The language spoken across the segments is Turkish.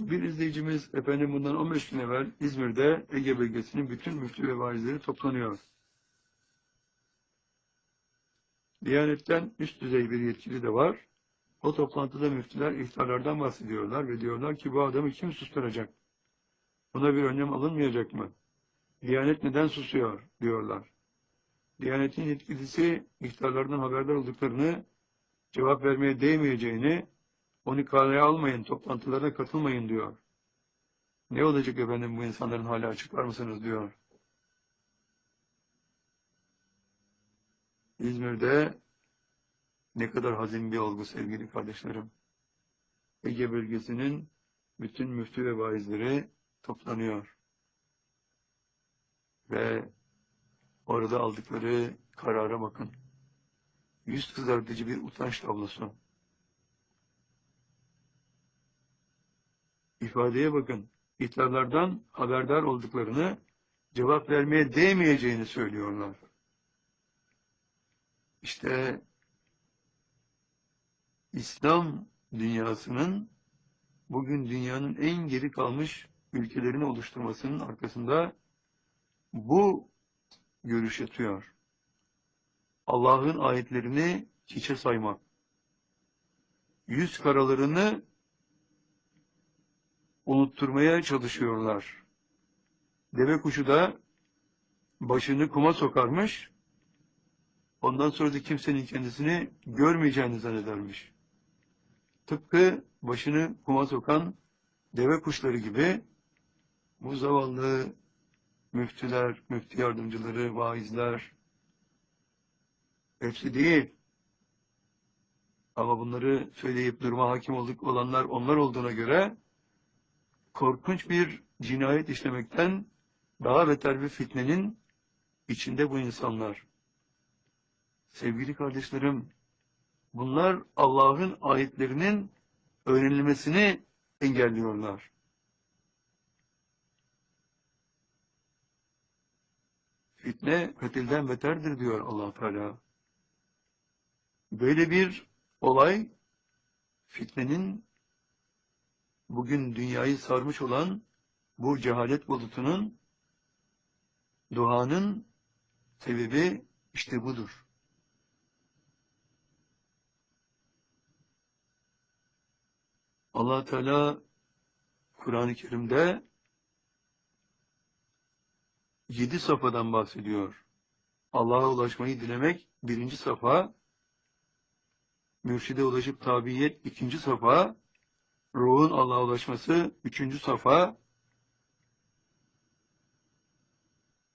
Bir izleyicimiz efendim bundan 15 gün evvel İzmir'de Ege bölgesinin bütün müftü ve vaizleri toplanıyor. Diyanetten üst düzey bir yetkili de var. O toplantıda müftüler iftarlardan bahsediyorlar ve diyorlar ki bu adamı kim susturacak? Buna bir önlem alınmayacak mı? Diyanet neden susuyor diyorlar. Diyanetin yetkilisi iftarlardan haberdar olduklarını cevap vermeye değmeyeceğini onu kaleye almayın, toplantılara katılmayın diyor. Ne olacak efendim bu insanların hali açıklar mısınız diyor. İzmir'de ne kadar hazin bir olgu sevgili kardeşlerim. Ege bölgesinin bütün müftü ve vaizleri toplanıyor. Ve orada aldıkları karara bakın. Yüz kızartıcı bir utanç tablosu. İfadeye bakın. İhtarlardan haberdar olduklarını, cevap vermeye değmeyeceğini söylüyorlar. İşte İslam dünyasının bugün dünyanın en geri kalmış ülkelerini oluşturmasının arkasında bu görüş yatıyor. Allah'ın ayetlerini hiçe saymak. Yüz karalarını unutturmaya çalışıyorlar. Deve kuşu da başını kuma sokarmış, ondan sonra da kimsenin kendisini görmeyeceğini zannedermiş. Tıpkı başını kuma sokan deve kuşları gibi bu zavallı müftüler, müftü yardımcıları, vaizler hepsi değil. Ama bunları söyleyip duruma hakim olduk olanlar onlar olduğuna göre korkunç bir cinayet işlemekten daha beter bir fitnenin içinde bu insanlar. Sevgili kardeşlerim, bunlar Allah'ın ayetlerinin öğrenilmesini engelliyorlar. Fitne katilden beterdir diyor allah Teala. Böyle bir olay fitnenin bugün dünyayı sarmış olan bu cehalet bulutunun duanın sebebi işte budur. allah Teala Kur'an-ı Kerim'de yedi safhadan bahsediyor. Allah'a ulaşmayı dilemek birinci safa, mürşide ulaşıp tabiyet ikinci safa, ruhun Allah'a ulaşması üçüncü safa,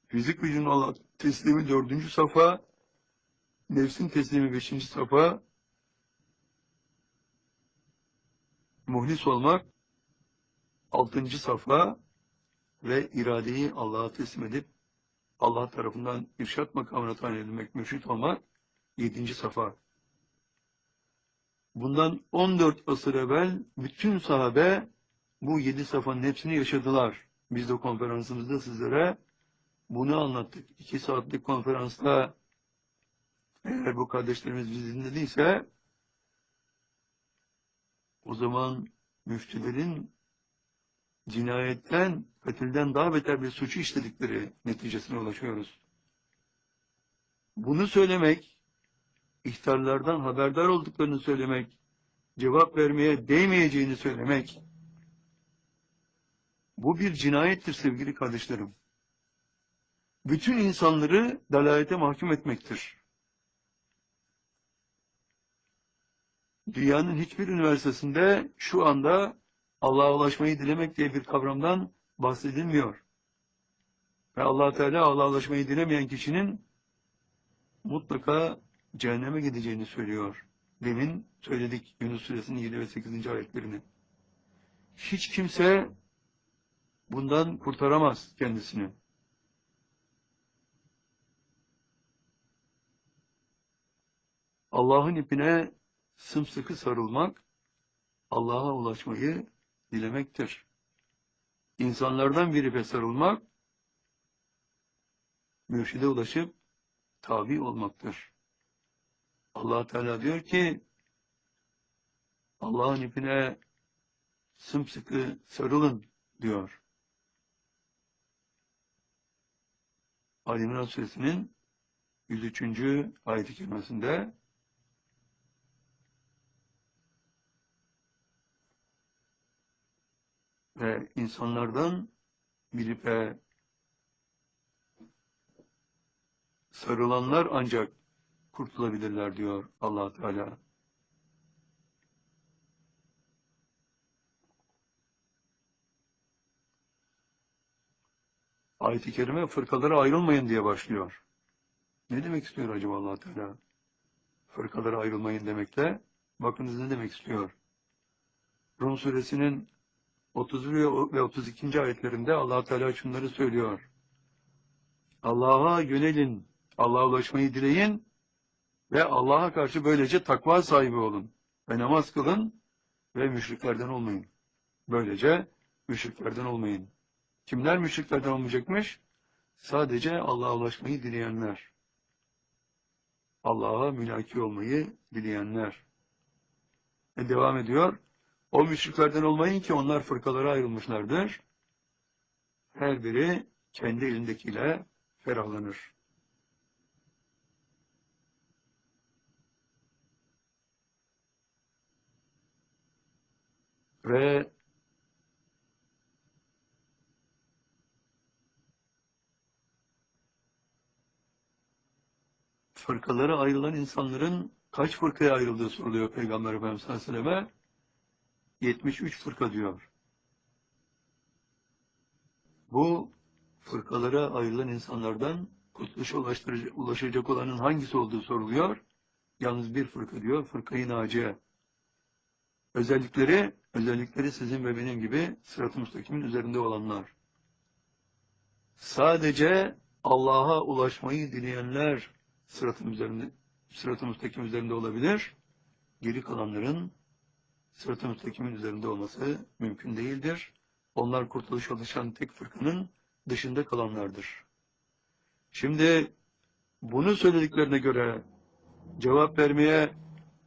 fizik gücünün Allah teslimi dördüncü safa, nefsin teslimi beşinci safa, muhlis olmak altıncı safa ve iradeyi Allah'a teslim edip Allah tarafından irşat makamına tayin edilmek, mürşit olmak yedinci safa. Bundan 14 asır evvel bütün sahabe bu yedi safanın hepsini yaşadılar. Biz de konferansımızda sizlere bunu anlattık. İki saatlik konferansta eğer bu kardeşlerimiz bizi dinlediyse o zaman müftülerin cinayetten, katilden daha beter bir suçu işledikleri neticesine ulaşıyoruz. Bunu söylemek, ihtarlardan haberdar olduklarını söylemek, cevap vermeye değmeyeceğini söylemek, bu bir cinayettir sevgili kardeşlerim. Bütün insanları dalalete mahkum etmektir. Dünyanın hiçbir üniversitesinde şu anda Allah'a ulaşmayı dilemek diye bir kavramdan bahsedilmiyor. Ve allah Teala Allah'a ulaşmayı dilemeyen kişinin mutlaka cehenneme gideceğini söylüyor. Demin söyledik Yunus Suresinin 7 ve 8. ayetlerini. Hiç kimse bundan kurtaramaz kendisini. Allah'ın ipine sımsıkı sarılmak, Allah'a ulaşmayı dilemektir. İnsanlardan bir ipe sarılmak, mürşide ulaşıp tabi olmaktır. Allah Teala diyor ki, Allah'ın ipine sımsıkı sarılın diyor. Ali İmran Suresinin 103. ayet-i kerimesinde ve insanlardan bilip ve sarılanlar ancak kurtulabilirler diyor allah Teala. Ayet-i Kerime fırkalara ayrılmayın diye başlıyor. Ne demek istiyor acaba allah Teala? Fırkalara ayrılmayın demekle bakınız ne demek istiyor. Rum suresinin 31 ve 32. ayetlerinde allah Teala şunları söylüyor. Allah'a yönelin, Allah'a ulaşmayı dileyin ve Allah'a karşı böylece takva sahibi olun. Ve namaz kılın ve müşriklerden olmayın. Böylece müşriklerden olmayın. Kimler müşriklerden olmayacakmış? Sadece Allah'a ulaşmayı dileyenler. Allah'a mülaki olmayı dileyenler. Ve devam ediyor. O müşriklerden olmayın ki onlar fırkalara ayrılmışlardır. Her biri kendi elindekiyle ferahlanır. Ve fırkalara ayrılan insanların kaç fırkaya ayrıldığı soruluyor Peygamber Efendimiz sallallahu aleyhi ve selleme. 73 fırka diyor. Bu fırkalara ayrılan insanlardan kurtuluşa ulaşacak olanın hangisi olduğu soruluyor. Yalnız bir fırka diyor, fırkayı naciye. Özellikleri, özellikleri sizin ve benim gibi sırat-ı müstakimin üzerinde olanlar. Sadece Allah'a ulaşmayı dileyenler sırat-ı üzerinde, sırat-ı müstakim üzerinde olabilir. Geri kalanların sırat-ı müstakimin üzerinde olması mümkün değildir. Onlar kurtuluşa ulaşan tek fırkanın dışında kalanlardır. Şimdi bunu söylediklerine göre cevap vermeye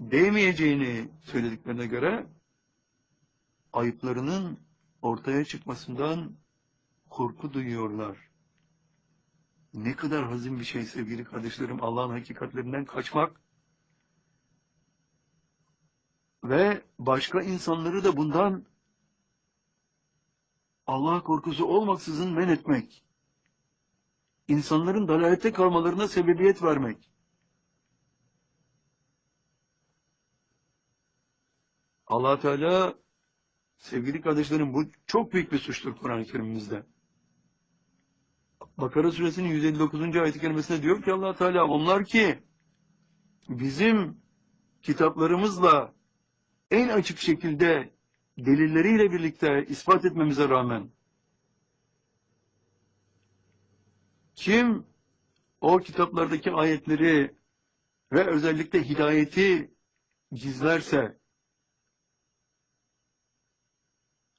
değmeyeceğini söylediklerine göre ayıplarının ortaya çıkmasından korku duyuyorlar. Ne kadar hazin bir şey sevgili kardeşlerim Allah'ın hakikatlerinden kaçmak ve başka insanları da bundan Allah korkusu olmaksızın men etmek. İnsanların dalalette kalmalarına sebebiyet vermek. Allah Teala sevgili kardeşlerim bu çok büyük bir suçtur Kur'an-ı Kerim'imizde. Bakara suresinin 159. ayet-i kerimesinde diyor ki allah Teala onlar ki bizim kitaplarımızla en açık şekilde delilleriyle birlikte ispat etmemize rağmen kim o kitaplardaki ayetleri ve özellikle hidayeti gizlerse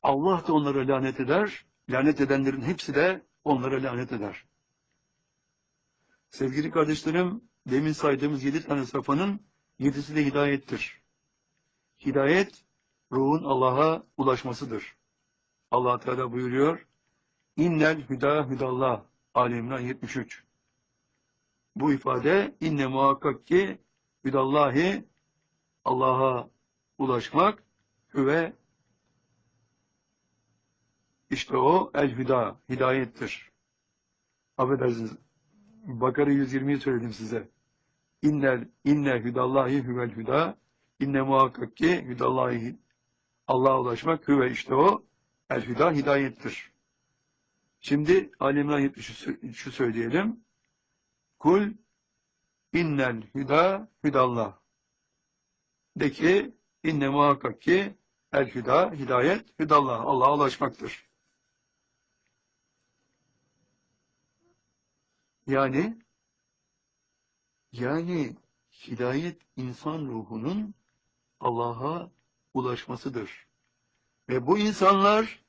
Allah da onlara lanet eder. Lanet edenlerin hepsi de onlara lanet eder. Sevgili kardeşlerim, demin saydığımız yedi tane safanın yedisi de hidayettir. Hidayet, ruhun Allah'a ulaşmasıdır. allah Teala buyuruyor, İnnel hüda hüdallah, Ali İmran 73. Bu ifade, inne muhakkak ki hüdallahi, Allah'a ulaşmak, hüve işte o el-hüda, hidayettir. Affedersiniz, Bakara 120'yi söyledim size. İnnel, inne hüdallahi hüvel hüda, inne muhakkak ki hüdallahi, Allah'a ulaşmak hüve işte o, el-hüda, hidayettir. Şimdi Ali İmran 73'ü söyleyelim. Kul innel hüda hüdallah. De ki inne muhakkak ki el hüda hidayet hüdallah. Allah'a ulaşmaktır. Yani yani hidayet insan ruhunun Allah'a ulaşmasıdır. Ve bu insanlar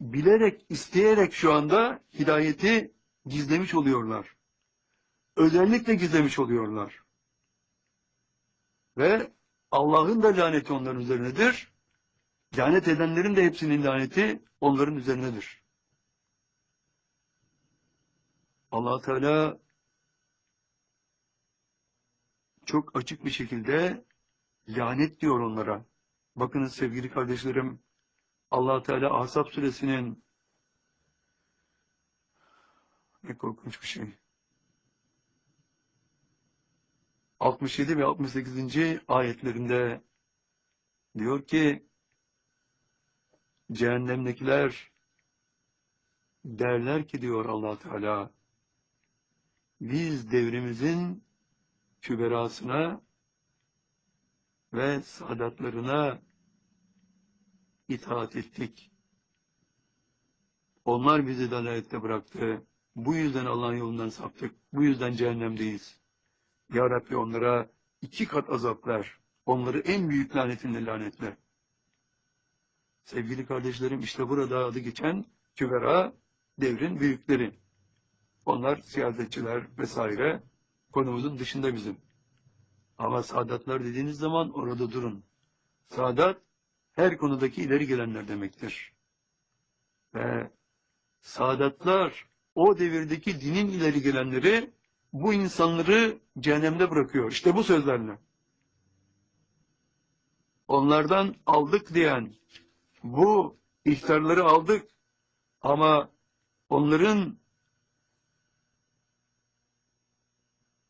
bilerek, isteyerek şu anda hidayeti gizlemiş oluyorlar. Özellikle gizlemiş oluyorlar. Ve Allah'ın da laneti onların üzerinedir. Lanet edenlerin de hepsinin laneti onların üzerinedir. Allah Teala çok açık bir şekilde lanet diyor onlara. Bakınız sevgili kardeşlerim, allah Teala Ahzab suresinin ne korkunç bir şey. 67 ve 68. ayetlerinde diyor ki cehennemdekiler derler ki diyor allah Teala biz devrimizin küberasına ve saadatlarına itaat ettik. Onlar bizi dalalette bıraktı. Bu yüzden Allah'ın yolundan saptık. Bu yüzden cehennemdeyiz. Ya Rabbi onlara iki kat azap ver. Onları en büyük lanetinle lanetle. Sevgili kardeşlerim işte burada adı geçen kübera devrin büyükleri. Onlar siyasetçiler vesaire konumuzun dışında bizim. Ama saadatlar dediğiniz zaman orada durun. Saadat her konudaki ileri gelenler demektir. Ve saadatlar o devirdeki dinin ileri gelenleri bu insanları cehennemde bırakıyor. İşte bu sözlerle. Onlardan aldık diyen bu ihtarları aldık ama onların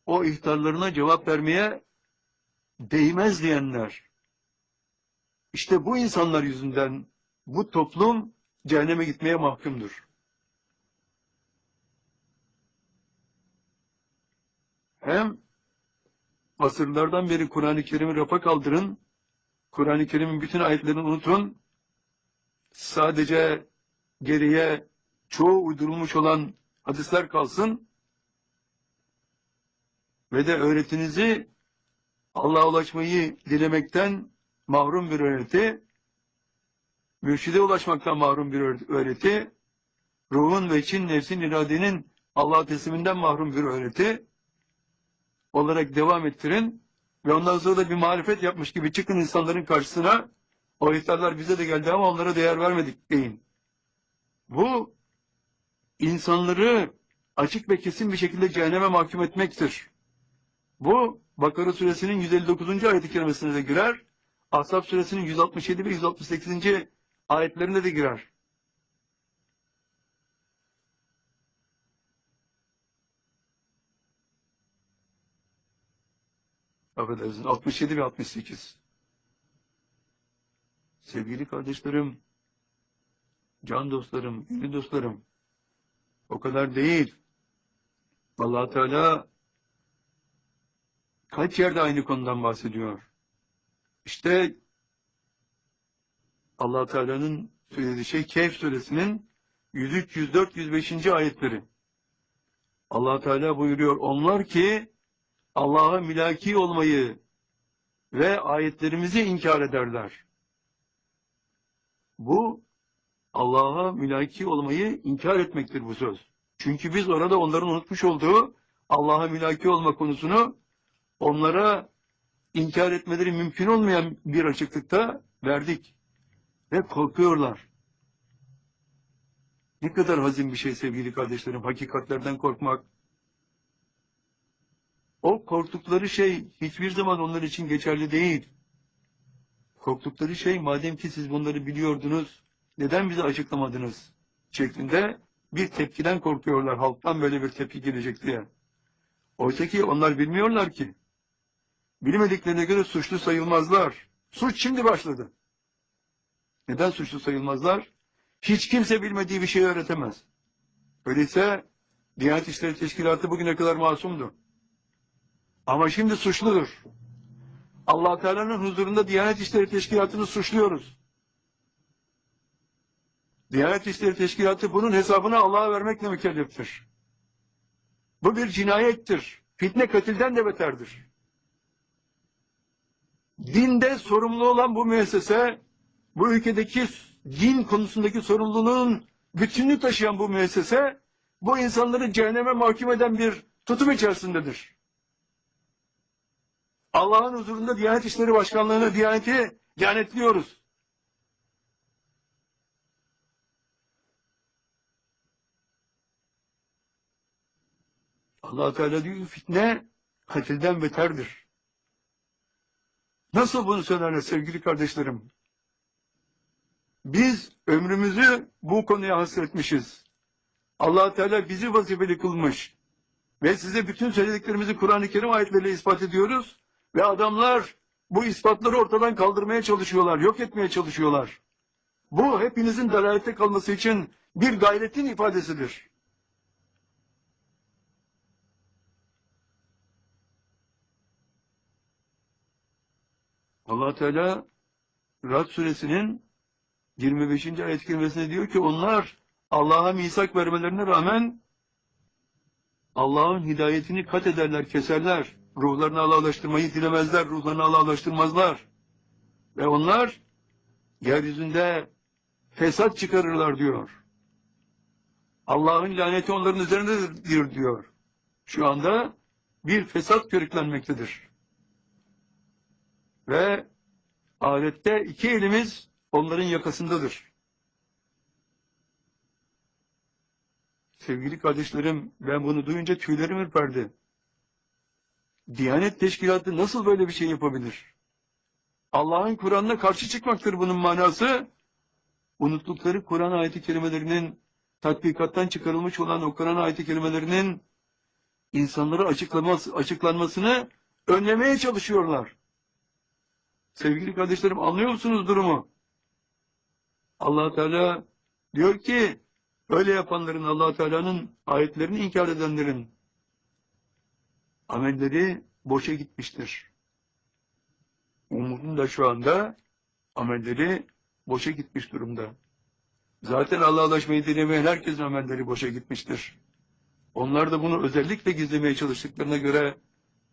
o ihtarlarına cevap vermeye değmez diyenler. İşte bu insanlar yüzünden bu toplum cehenneme gitmeye mahkumdur. Hem asırlardan beri Kur'an-ı Kerim'i rafa kaldırın, Kur'an-ı Kerim'in bütün ayetlerini unutun, sadece geriye çoğu uydurulmuş olan hadisler kalsın ve de öğretinizi Allah'a ulaşmayı dilemekten mahrum bir öğreti, mürşide ulaşmaktan mahrum bir öğreti, ruhun ve için nefsin iradenin Allah'a tesliminden mahrum bir öğreti olarak devam ettirin ve ondan sonra da bir marifet yapmış gibi çıkın insanların karşısına o ihtarlar bize de geldi ama onlara değer vermedik deyin. Bu insanları açık ve kesin bir şekilde cehenneme mahkum etmektir. Bu Bakara suresinin 159. ayet-i kerimesine de girer. Ashab suresinin 167 ve 168. ayetlerine de girer. Affedersiniz 67 ve 68. Sevgili kardeşlerim, can dostlarım, gönül dostlarım, o kadar değil. allah Teala kaç yerde aynı konudan bahsediyor? İşte allah Teala'nın söylediği şey Kehf suresinin 103, 104, 105. ayetleri. allah Teala buyuruyor, onlar ki Allah'a mülaki olmayı ve ayetlerimizi inkar ederler. Bu Allah'a mülaki olmayı inkar etmektir bu söz. Çünkü biz orada onların unutmuş olduğu Allah'a mülaki olma konusunu onlara inkar etmeleri mümkün olmayan bir açıklıkta verdik. Ve korkuyorlar. Ne kadar hazin bir şey sevgili kardeşlerim, hakikatlerden korkmak. O korktukları şey hiçbir zaman onlar için geçerli değil. Korktukları şey madem ki siz bunları biliyordunuz, neden bize açıklamadınız? şeklinde bir tepkiden korkuyorlar. Halktan böyle bir tepki gelecek diye. Oysa ki onlar bilmiyorlar ki. Bilmediklerine göre suçlu sayılmazlar. Suç şimdi başladı. Neden suçlu sayılmazlar? Hiç kimse bilmediği bir şey öğretemez. Öyleyse Diyanet İşleri Teşkilatı bugüne kadar masumdu. Ama şimdi suçludur. allah Teala'nın huzurunda Diyanet İşleri Teşkilatı'nı suçluyoruz. Diyanet İşleri Teşkilatı bunun hesabını Allah'a vermekle mükelleftir. Bu bir cinayettir. Fitne katilden de beterdir dinden sorumlu olan bu müessese, bu ülkedeki din konusundaki sorumluluğun bütünlüğü taşıyan bu müessese, bu insanları cehenneme mahkum eden bir tutum içerisindedir. Allah'ın huzurunda Diyanet İşleri Başkanlığı'nı, Diyanet'i diyanetliyoruz. allah Teala diyor fitne katilden beterdir. Nasıl bunu söylerler sevgili kardeşlerim? Biz ömrümüzü bu konuya hasretmişiz. allah Teala bizi vazifeli kılmış. Ve size bütün söylediklerimizi Kur'an-ı Kerim ayetleriyle ispat ediyoruz. Ve adamlar bu ispatları ortadan kaldırmaya çalışıyorlar, yok etmeye çalışıyorlar. Bu hepinizin dalalette kalması için bir gayretin ifadesidir. Allah Teala Rad suresinin 25. ayet kerimesinde diyor ki onlar Allah'a misak vermelerine rağmen Allah'ın hidayetini kat ederler, keserler. Ruhlarını Allah'laştırmayı dilemezler, ruhlarını Allah'laştırmazlar. Ve onlar yeryüzünde fesat çıkarırlar diyor. Allah'ın laneti onların üzerindedir diyor. Şu anda bir fesat körüklenmektedir. Ve ahirette iki elimiz onların yakasındadır. Sevgili kardeşlerim, ben bunu duyunca tüylerim ürperdi. Diyanet Teşkilatı nasıl böyle bir şey yapabilir? Allah'ın Kur'an'ına karşı çıkmaktır bunun manası. Unuttukları Kur'an ayeti kelimelerinin tatbikattan çıkarılmış olan o Kur'an ayeti kelimelerinin insanlara açıklaması, açıklanmasını önlemeye çalışıyorlar. Sevgili kardeşlerim anlıyor musunuz durumu? allah Teala diyor ki öyle yapanların allah Teala'nın ayetlerini inkar edenlerin amelleri boşa gitmiştir. Umudun da şu anda amelleri boşa gitmiş durumda. Zaten Allah'laşmayı dilemeyen herkesin amelleri boşa gitmiştir. Onlar da bunu özellikle gizlemeye çalıştıklarına göre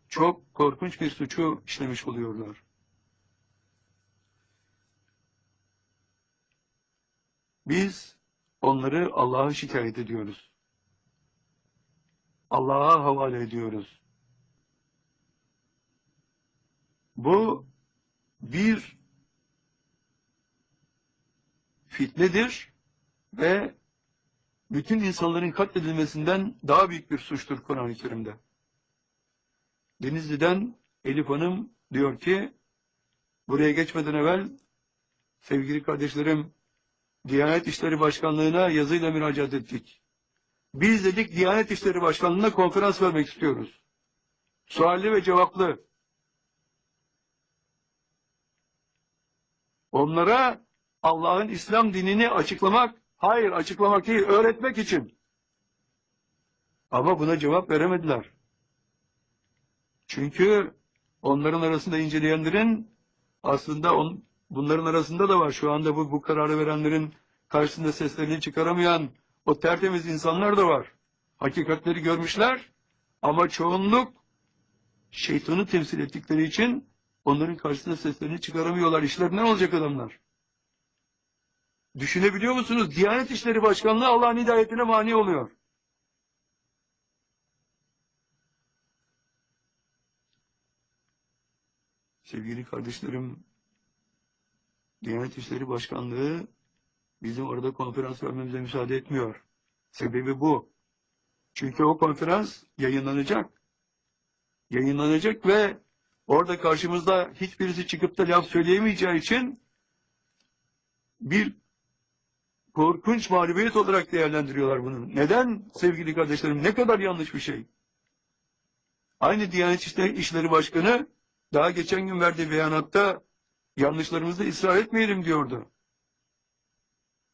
çok korkunç bir suçu işlemiş oluyorlar. Biz onları Allah'a şikayet ediyoruz. Allah'a havale ediyoruz. Bu bir fitnedir ve bütün insanların katledilmesinden daha büyük bir suçtur Kur'an-ı Kerim'de. Denizli'den Elif Hanım diyor ki, buraya geçmeden evvel sevgili kardeşlerim Diyanet İşleri Başkanlığı'na yazıyla müracaat ettik. Biz dedik Diyanet İşleri Başkanlığı'na konferans vermek istiyoruz. Sualli ve cevaplı. Onlara Allah'ın İslam dinini açıklamak, hayır açıklamak değil, öğretmek için. Ama buna cevap veremediler. Çünkü onların arasında inceleyenlerin aslında on, bunların arasında da var. Şu anda bu, bu kararı verenlerin karşısında seslerini çıkaramayan o tertemiz insanlar da var. Hakikatleri görmüşler ama çoğunluk şeytanı temsil ettikleri için onların karşısında seslerini çıkaramıyorlar. İşlerinden olacak adamlar. Düşünebiliyor musunuz? Diyanet İşleri Başkanlığı Allah'ın hidayetine mani oluyor. Sevgili kardeşlerim, Diyanet İşleri Başkanlığı bizim orada konferans vermemize müsaade etmiyor. Sebebi bu. Çünkü o konferans yayınlanacak. Yayınlanacak ve orada karşımızda hiçbirisi çıkıp da laf söyleyemeyeceği için bir korkunç mağlubiyet olarak değerlendiriyorlar bunu. Neden sevgili kardeşlerim? Ne kadar yanlış bir şey. Aynı Diyanet İşleri Başkanı daha geçen gün verdiği beyanatta yanlışlarımızda ısrar etmeyelim diyordu.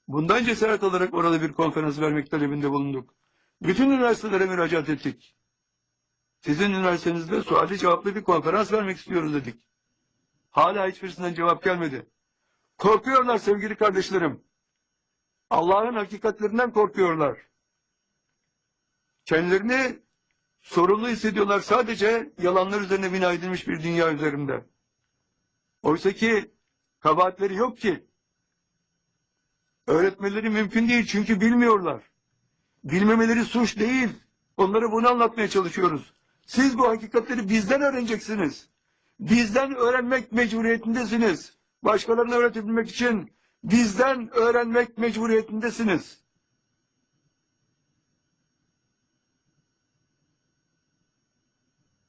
Bundan cesaret alarak orada bir konferans vermek talebinde bulunduk. Bütün üniversitelere müracaat ettik. Sizin üniversitenizde suali cevaplı bir konferans vermek istiyoruz dedik. Hala hiçbirisinden cevap gelmedi. Korkuyorlar sevgili kardeşlerim. Allah'ın hakikatlerinden korkuyorlar. Kendilerini sorumlu hissediyorlar sadece yalanlar üzerine bina edilmiş bir dünya üzerinde. Oysa ki kabahatleri yok ki. Öğretmeleri mümkün değil çünkü bilmiyorlar. Bilmemeleri suç değil. Onları bunu anlatmaya çalışıyoruz. Siz bu hakikatleri bizden öğreneceksiniz. Bizden öğrenmek mecburiyetindesiniz. Başkalarına öğretebilmek için bizden öğrenmek mecburiyetindesiniz.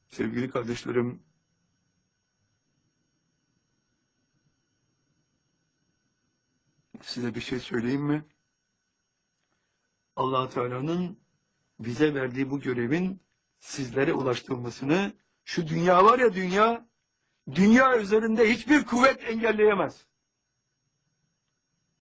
Sevgili kardeşlerim, size bir şey söyleyeyim mi? allah Teala'nın bize verdiği bu görevin sizlere ulaştırılmasını şu dünya var ya dünya, dünya üzerinde hiçbir kuvvet engelleyemez.